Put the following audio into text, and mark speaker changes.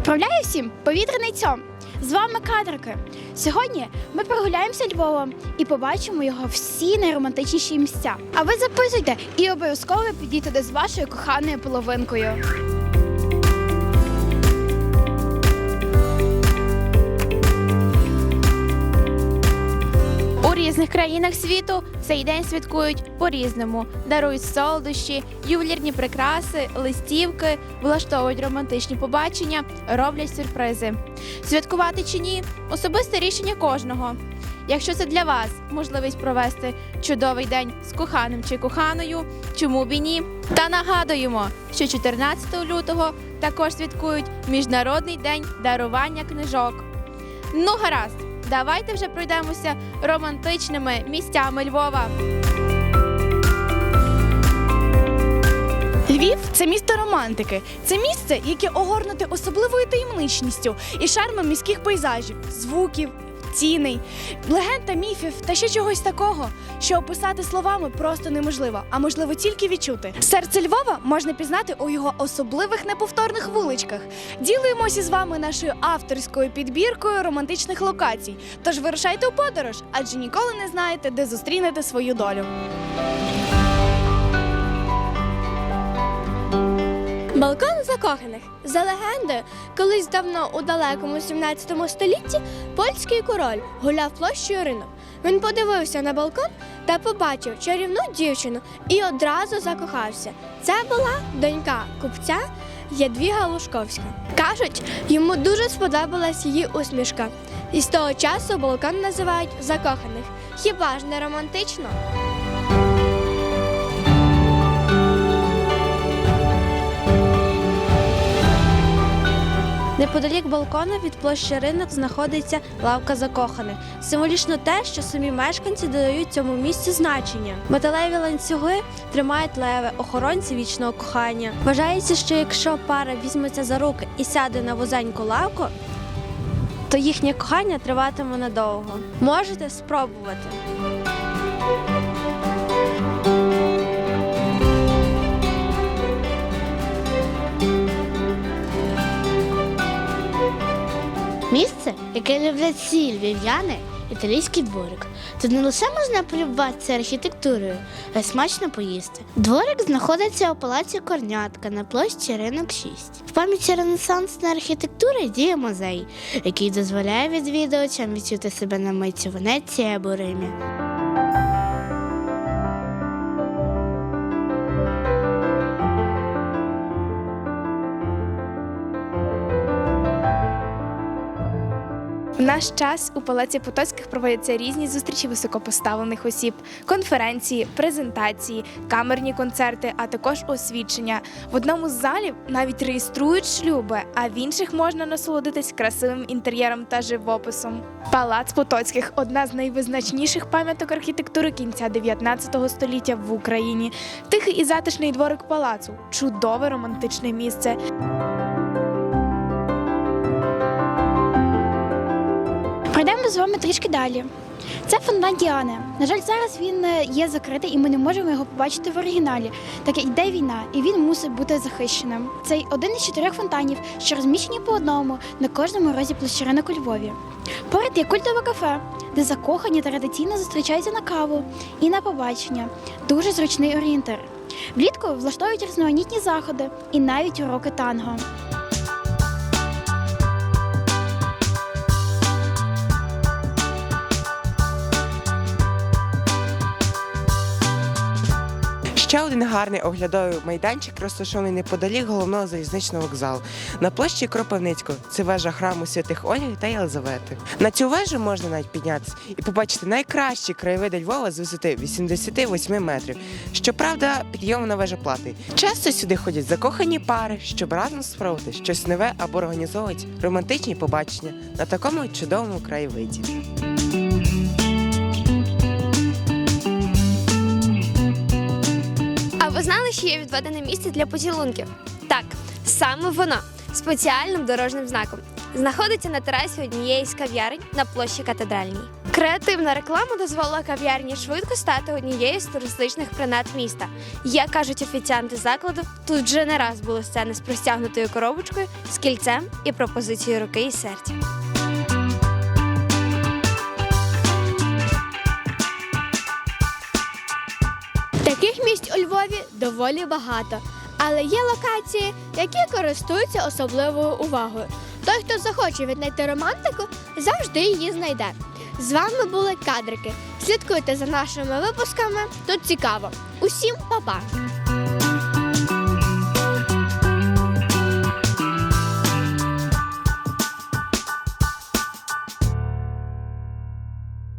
Speaker 1: Відправляю всім повітряний цьом. З вами кадрики. Сьогодні ми прогуляємося Львовом і побачимо його всі найромантичніші місця. А ви записуйте і обов'язково підіть туди з вашою коханою половинкою.
Speaker 2: Різних країнах світу цей день святкують по-різному, дарують солодощі, ювелірні прикраси, листівки, влаштовують романтичні побачення, роблять сюрпризи. Святкувати чи ні особисте рішення кожного. Якщо це для вас можливість провести чудовий день з коханим чи коханою, чому б і ні? Та нагадуємо, що 14 лютого також святкують Міжнародний день дарування книжок. Ну гаразд, давайте вже пройдемося романтичними місцями Львова.
Speaker 3: Львів це місто романтики. Це місце, яке огорнуте особливою таємничністю і шармом міських пейзажів, звуків, тіней, легенд та міфів та ще чогось такого, що описати словами просто неможливо, а можливо тільки відчути. Серце Львова можна пізнати у його особливих неповторних вуличках. Ділимося з вами нашою авторською підбіркою романтичних локацій. Тож вирушайте у подорож, адже ніколи не знаєте, де зустрінете свою долю.
Speaker 4: Балкон закоханих. За легендою, колись давно у далекому 17 столітті польський король гуляв площею ринок. Він подивився на балкон та побачив чарівну дівчину і одразу закохався. Це була донька купця Ядвіга Лужковська. Кажуть, йому дуже сподобалась її усмішка. І з того часу балкон називають закоханих. Хіба ж не романтично?
Speaker 5: Неподалік балкона від площі ринок знаходиться лавка закоханих. Символічно те, що самі мешканці додають цьому місцю значення. Металеві ланцюги тримають леви, охоронці вічного кохання. Вважається, що якщо пара візьметься за руки і сяде на вузеньку лавку, то їхнє кохання триватиме надовго. Можете спробувати.
Speaker 6: Місце, яке люблять всі львів'яни, італійський дворик. Тут не лише можна полюбуватися архітектурою, а й смачно поїсти. Дворик знаходиться у палаці Корнятка на площі Ринок 6. В пам'яті ренесансної архітектури діє музей, який дозволяє відвідувачам відчути себе на митці Венеції або Римі.
Speaker 3: В наш час у Палаці Потоцьких проводяться різні зустрічі високопоставлених осіб, конференції, презентації, камерні концерти, а також освідчення. В одному з залів навіть реєструють шлюби, а в інших можна насолодитись красивим інтер'єром та живописом. Палац Потоцьких одна з найвизначніших пам'яток архітектури кінця 19 століття в Україні. Тихий і затишний дворик палацу чудове романтичне місце.
Speaker 1: Пройдемо з вами трішки далі. Це фонтан Діани. На жаль, зараз він е, є закритий і ми не можемо його побачити в оригіналі, так як йде війна, і він мусить бути захищеним. Цей один із чотирьох фонтанів, що розміщені по одному на кожному розі площаринок у Львові. Поряд є культове кафе, де закохані традиційно зустрічаються на каву і на побачення. Дуже зручний орієнтир. Влітку влаштовують різноманітні заходи і навіть уроки танго.
Speaker 7: Ще один гарний оглядовий майданчик розташований неподалік головного залізничного вокзалу на площі Кропивницького. Це вежа храму святих Ольги та Єлизавети. На цю вежу можна навіть піднятися і побачити найкращі краєвиди Львова з висоти 88 метрів. Щоправда, підйом на вежа платний. Часто сюди ходять закохані пари, щоб разом спробувати щось нове або організовувати романтичні побачення на такому чудовому краєвиді.
Speaker 4: Що є відведене місце для поцілунків? Так, саме воно спеціальним дорожнім знаком. Знаходиться на терасі однієї з кав'ярень на площі катедральній.
Speaker 8: Креативна реклама дозволила кав'ярні швидко стати однією з туристичних принад міста. Як кажуть офіціанти закладу, тут вже не раз були сцени з простягнутою коробочкою, з кільцем і пропозицією руки і серця.
Speaker 4: Доволі багато, але є локації, які користуються особливою увагою. Той, хто захоче віднайти романтику, завжди її знайде. З вами були кадрики. Слідкуйте за нашими випусками. Тут цікаво. Усім па-па!